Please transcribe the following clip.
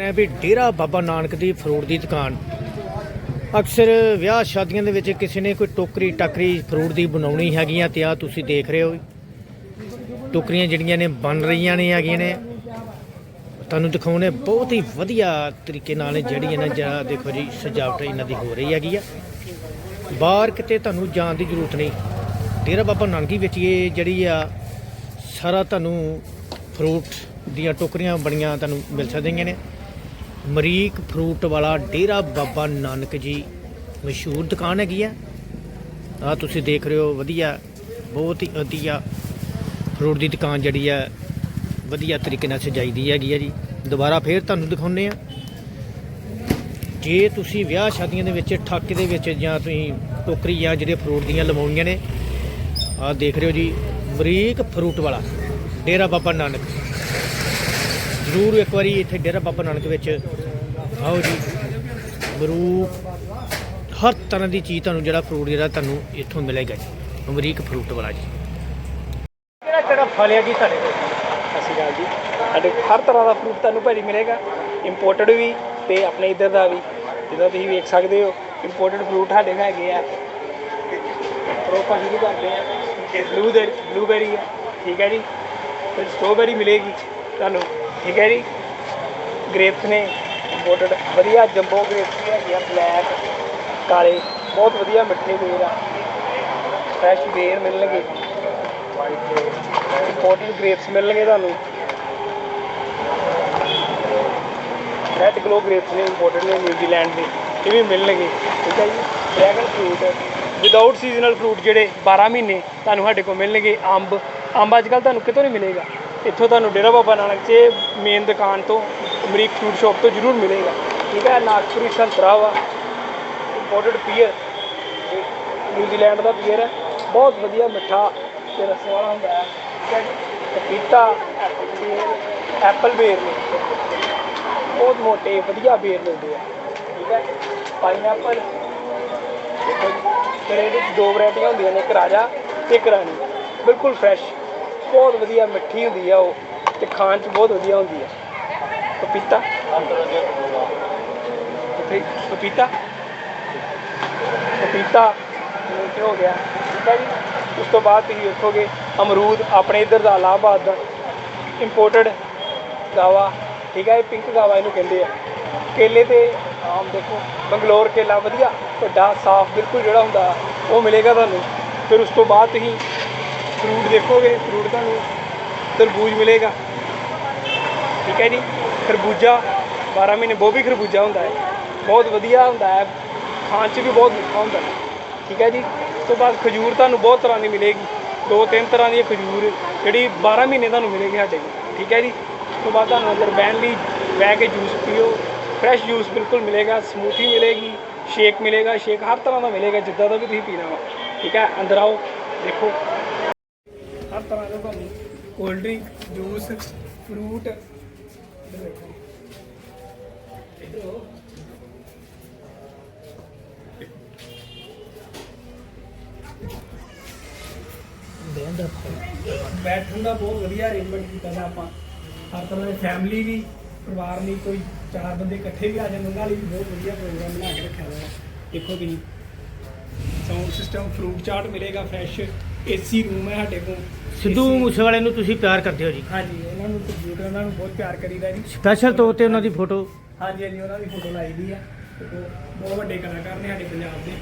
ਰਿਹਾ ਵੀ ਡੇਰਾ ਬਾਬਾ ਨਾਨਕ ਦੀ ਫਰੂਟ ਦੀ ਦੁਕਾਨ। ਅਕਸਰ ਵਿਆਹ ਸ਼ਾਦੀਆਂ ਦੇ ਵਿੱਚ ਕਿਸੇ ਨੇ ਕੋਈ ਟੋਕਰੀ ਟਾਕਰੀ ਫਰੂਟ ਦੀ ਬਣਾਉਣੀ ਹੈਗੀ ਆ ਤੇ ਆ ਤੁਸੀਂ ਦੇਖ ਰਹੇ ਹੋ ਟੋਕਰੀਆਂ ਜਿਹੜੀਆਂ ਨੇ ਬਣ ਰਹੀਆਂ ਨੇ ਹੈਗੀਆਂ ਨੇ। ਤੁਹਾਨੂੰ ਦਿਖਾਉਣੇ ਬਹੁਤ ਹੀ ਵਧੀਆ ਤਰੀਕੇ ਨਾਲ ਜਿਹੜੀ ਇਹਨਾਂ ਜਿਹੜਾ ਦੇਖੋ ਜੀ ਸਜਾਵਟ ਇਹਨਾਂ ਦੀ ਹੋ ਰਹੀ ਹੈਗੀ ਆ। ਬਾਹਰ ਕਿਤੇ ਤੁਹਾਨੂੰ ਜਾਣ ਦੀ ਜ਼ਰੂਰਤ ਨਹੀਂ। ਡੇਰਾ ਬਾਬਾ ਨਾਨਕੀ ਵਿੱਚ ਇਹ ਜਿਹੜੀ ਆ ਸਾਰਾ ਤੁਹਾਨੂੰ ਫਰੂਟ ਦੀਆਂ ਟੋਕਰੀਆਂ ਬਣੀਆਂ ਤੁਹਾਨੂੰ ਮਿਲ ਸਕਦੀਆਂ ਨੇ। ਮਰੀਕ ਫਰੂਟ ਵਾਲਾ ਡੇਰਾ ਬਾਬਾ ਨਾਨਕ ਜੀ। ਮਸ਼ਹੂਰ ਦੁਕਾਨ ਹੈਗੀ ਆ। ਆ ਤੁਸੀਂ ਦੇਖ ਰਹੇ ਹੋ, ਵਧੀਆ, ਬਹੁਤ ਹੀ ਵਧੀਆ ਫਰੂਟ ਦੀ ਦੁਕਾਨ ਜਿਹੜੀ ਆ, ਵਧੀਆ ਤਰੀਕੇ ਨਾਲ ਸਜਾਈ ਦੀ ਹੈਗੀ ਆ ਜੀ। ਦੁਬਾਰਾ ਫੇਰ ਤੁਹਾਨੂੰ ਦਿਖਾਉਂਦੇ ਆ। ਜੇ ਤੁਸੀਂ ਵਿਆਹ ਸ਼ਾਦੀਆਂ ਦੇ ਵਿੱਚ, ਠਾਕੇ ਦੇ ਵਿੱਚ ਜਾਂ ਤੁਸੀਂ ਟੋਕਰੀ ਜਾਂ ਜਿਹੜੇ ਫਰੂਟ ਦੀਆਂ ਲਵਾਉਣੀਆਂ ਨੇ, ਆਹ ਦੇਖ ਰਹੇ ਹੋ ਜੀ ਬਰੀਕ ਫਰੂਟ ਵਾਲਾ ਡੇਰਾ ਬਾਬਾ ਨਾਨਕ। ਜ਼ਰੂਰ ਇੱਕ ਵਾਰੀ ਇੱਥੇ ਡੇਰਾ ਬਾਬਾ ਨਾਨਕ ਵਿੱਚ ਆਓ ਜੀ। ਬਰੂਕ ਹਰ ਤਰ੍ਹਾਂ ਦੀ ਚੀਜ਼ ਤੁਹਾਨੂੰ ਜਿਹੜਾ ਫਰੂਟ ਜਿਹੜਾ ਤੁਹਾਨੂੰ ਇੱਥੋਂ ਮਿਲੇਗਾ ਜੀ। ਅਮਰੀਕ ਫਰੂਟ ਵਾਲਾ ਜੀ। ਕਿਹੜਾ ਕਿਹੜਾ ਫਲ ਹੈ ਜੀ ਤੁਹਾਡੇ ਕੋਲ? ਸਤਿ ਸ਼੍ਰੀ ਅਕਾਲ ਜੀ। ਸਾਡੇ ਹਰ ਤਰ੍ਹਾਂ ਦਾ ਫਰੂਟ ਤੁਹਾਨੂੰ ਭਾਜੀ ਮਿਲੇਗਾ। ਇੰਪੋਰਟਡ ਵੀ ਤੇ ਆਪਣੇ ਇੱਧਰ ਦਾ ਵੀ। ਜਿੱਦਾਂ ਤੁਸੀਂ ਵੇਖ ਸਕਦੇ ਹੋ ਇੰਪੋਰਟਡ ਫਰੂਟ ਸਾਡੇ ਕੋਲ ਹੈਗੇ ਆ। ਪ੍ਰੋਪਰ ਸ਼ੁਰੂ ਕਰਦੇ ਆ ਇਹ ਬਲੂ ਬਲੂਬੈਰੀ ਹੈ ਠੀਕ ਹੈ ਜੀ? ਫਿਰ ਸਟ੍ਰਾਬੇਰੀ ਮਿਲੇਗੀ ਤੁਹਾਨੂੰ। ਠੀਕ ਹੈ ਜੀ? ਗ੍ਰੇਪਸ ਨੇ। ਇੰਪੋਰਟਡ ਵਧੀਆ ਜੰਬੋ ਗ੍ਰੇਪਸ ਵੀ ਹੈਗੇ ਆ ਬਲੈਕ ਕਾਲੇ, ਬਹੁਤ ਵਧੀਆ ਮਿੱਠੇ ਬੇਰ ਆ। ਫਰੈਸ਼ ਬੇਰ ਮਿਲਣਗੇ। ਇੰਪੋਰਟਡ ਗ੍ਰੇਪਸ ਮਿਲਣਗੇ ਤੁਹਾਨੂੰ। ਰੈਡ ਗਲੋ ਗ੍ਰੇਪਸ ਨੇ ਇੰਪੋਰਟਡ ਨੇ ਨਿਊਜ਼ੀਲੈਂਡ ਦੇ, ਇਹ ਵੀ ਮਿਲਣਗੇ, ਠੀਕ ਹੈ ਜੀ? Dragon fruit without seasonal fruit ਜਿਹੜੇ 12 ਮਹੀਨੇ ਤੁਹਾਨੂੰ ਸਾਡੇ ਕੋਲ ਮਿਲਣਗੇ, ਅੰਬ ਅੰਬ ਅੱਜ ਕੱਲ੍ਹ ਤੁਹਾਨੂੰ ਕਿਤੋਂ ਨਹੀਂ ਮਿਲੇਗਾ। ਇੱਥੋਂ ਤੁਹਾਨੂੰ ਡੇਰਾ ਬਾਬਾ ਨਾਨਕ 'ਚ ਮੇਨ ਦੁਕਾਨ ਤੋਂ ਅਮਰੀਕ ਫਰੂਟ ਸ਼ਾਪ ਤੋਂ ਜ਼ਰੂਰ ਮਿਲੇਗਾ। ਠੀਕ ਹੈ, ਨਾਗਪੁਰੀ ਸੰਤਰਾ ਵਾ ਇੰਪੋਰਟਡ ਪੀਅਰ ਨਿਊਜ਼ੀਲੈਂਡ ਦਾ ਪੀਅਰ ਹੈ। ਬਹੁਤ ਵਧੀਆ ਮਿੱਠਾ ਤੇ ਰਸੇ ਵਾਲਾ ਹੁੰਦਾ ਹੈ। ਠੀਕ ਹੈ ਪਪੀਤਾ ਐਪਲ ਬੇਰ ਨੇ ਬਹੁਤ ਮੋਟੇ, ਵਧੀਆ ਬੇਰ ਮਿਲਦੇ ਆ। ਠੀਕ ਹੈ ਪਾਈਨਐਪਲ ਦੇਖੋ ਫਿਰ ਇਹਦੇ ਵਿੱਚ ਦੋ ਵੈਰਾਈਟੀਆਂ ਹੁੰਦੀਆਂ ਨੇ, ਇੱਕ ਰਾਜਾ ਤੇ ਇੱਕ ਰਾਣੀ। ਬਿਲਕੁਲ ਫਰੈਸ਼ ਬਹੁਤ ਵਧੀਆ ਮਿੱਠੀ ਹੁੰਦੀ ਆ ਉਹ, ਤੇ ਖਾਣ 'ਚ ਬਹੁਤ ਵਧੀਆ ਹੁੰਦੀ ਆ। ਪਪੀਤਾ ਇੱਥੇ ਪਪੀਤਾ ਪਪੀਤਾ ਇਹ ਹੋ ਗਿਆ। ਠੀਕ ਹੈ ਜੀ? ਉਸ ਤੋਂ ਬਾਅਦ ਤੁਸੀਂ ਵੇਖੋਗੇ ਅਮਰੂਦ ਆਪਣੇ ਇੱਧਰ ਦਾ ਇਲਾਹਾਬਾਦ ਦਾ ਇੰਪੋਰਟਡ ਗਾਵਾ। ਠੀਕ ਹੈ ਇਹ ਪਿੰਕ ਗਾਵਾ ਇਹਨੂੰ ਕਹਿੰਦੇ ਆ। ਕੇਲੇ ਤੇ, ਆਮ ਦੇਖੋ, ਬੰਗਲੌਰ ਕੇਲਾ ਵਧੀਆ, ਵੱਡਾ, ਸਾਫ਼, ਬਿਲਕੁਲ ਜਿਹੜਾ ਹੁੰਦਾ, ਉਹ ਮਿਲੇਗਾ ਤੁਹਾਨੂੰ। ਫਿਰ ਉਸ ਤੋਂ ਬਾਅਦ ਤੁਸੀਂ ਫਰੂਟ ਦੇਖੋਗੇ ਫਰੂਟ ਤੁਹਾਨੂੰ ਤਰਬੂਜ ਮਿਲੇਗਾ। ਠੀਕ ਹੈ ਜੀ? ਖਰਬੂਜਾ 12 ਮਹੀਨੇ ਉਹ ਵੀ ਖਰਬੂਜਾ ਹੁੰਦਾ ਹੈ। ਬਹੁਤ ਵਧੀਆ ਹੁੰਦਾ ਹੈ। ਖਾਣ 'ਚ ਵੀ ਬਹੁਤ ਮਿੱਠਾ ਹੁੰਦਾ ਹੈ। ਠੀਕ ਹੈ ਜੀ? ਉਸ ਤੋਂ ਬਾਅਦ ਖਜੂਰ ਤੁਹਾਨੂੰ ਬਹੁਤ ਤਰ੍ਹਾਂ ਦੀ ਮਿਲੇਗੀ। ਦੋ ਤਿੰਨ ਤਰ੍ਹਾਂ ਦੀ ਖਜੂਰ, ਜਿਹੜੀ 12 ਮਹੀਨੇ ਤੁਹਾਨੂੰ ਮਿਲੇਗੀ ਸਾਡੇ ਕੋਲ। ਠੀਕ ਹੈ ਜੀ? ਉਸ ਤੋਂ ਬਾਅਦ ਤੁਹਾਨੂੰ ਅੰਦਰ ਬਹਿਣ ਲਈ ਬਹਿ ਕੇ ਜੂਸ ਪੀਓ। ਫਰੈਸ਼ ਜੂਸ ਬਿਲਕੁਲ ਮਿਲੇਗਾ, ਸਮੂਥੀ ਮਿਲੇਗੀ, ਸ਼ੇਕ ਮਿਲੇਗਾ, ਸ਼ੇਕ ਹਰ ਤਰ੍ਹਾਂ ਦਾ ਮਿਲੇਗਾ, ਜਿੱਦਾਂ ਦਾ ਵੀ ਤੁਸੀਂ ਪੀਣਾ ਵਾ। ਠੀਕ ਹੈ? ਅੰਦਰ ਆਓ, ਦੇਖੋ। ਹਰ ਤਰ੍ਹਾਂ ਦਾ ਤੁਹਾਨੂੰ ਕੋਲਡ ਡਰਿੰਕ ਜੂਸ ਫਰੂਟ ਇੱਧਰ ਬੈਠਣ ਦਾ ਬਹੁਤ ਵਧੀਆ ਅਰੇਂਜਮੈਂਟ ਕੀਤਾ ਹੈ ਆਪਾਂ। ਹਰ ਤਰ੍ਹਾਂ ਦੇ ਫੈਮਿਲੀ ਵੀ, ਪਰਿਵਾਰ ਲਈ ਕੋਈ ਚਾਰ ਬੰਦੇ ਇਕੱਠੇ ਵੀ ਆ ਜਾਣ, ਉਹਨਾਂ ਲਈ ਵੀ ਬਹੁਤ ਵਧੀਆ ਪ੍ਰੋਗਰਾਮ ਬਣਾ ਕੇ ਰੱਖਿਆ ਹੋਇਆ। ਦੇਖੋ ਤੁਸੀਂ ਸਾਊਂਡ ਸਿਸਟਮ ਫਰੂਟ ਚਾਟ ਮਿਲੇਗਾ ਫਰੈਸ਼ ਏਸੀ ਰੂਮ ਹੈ ਸਾਡੇ ਕੋਲ। ਸਿੱਧੂ ਮੂਸੇਵਾਲੇ ਨੂੰ ਤੁਸੀਂ ਪਿਆਰ ਕਰਦੇ ਹੋ ਜੀ? ਹਾਂਜੀ ਉਹਨਾਂ ਨੂੰ ਕੰਪਿਊਟਰ ਉਹਨਾਂ ਨੂੰ ਬਹੁਤ ਪਿਆਰ ਕਰੀਦਾ ਜੀ। ਸਪੈਸ਼ਲ ਤੌਰ ਤੇ ਉਹਨਾਂ ਦੀ ਫੋਟੋ ਹਾਂਜੀ ਹਾਂਜੀ ਉਹਨਾਂ ਦੀ ਫੋਟੋ ਲਾਈ ਦੀ ਆ। ਤੇ ਉਹ ਬਹੁਤ ਵੱਡੇ ਕਲਾਕਾਰ ਨੇ ਸਾਡੇ ਪੰਜਾਬ ਦੇ।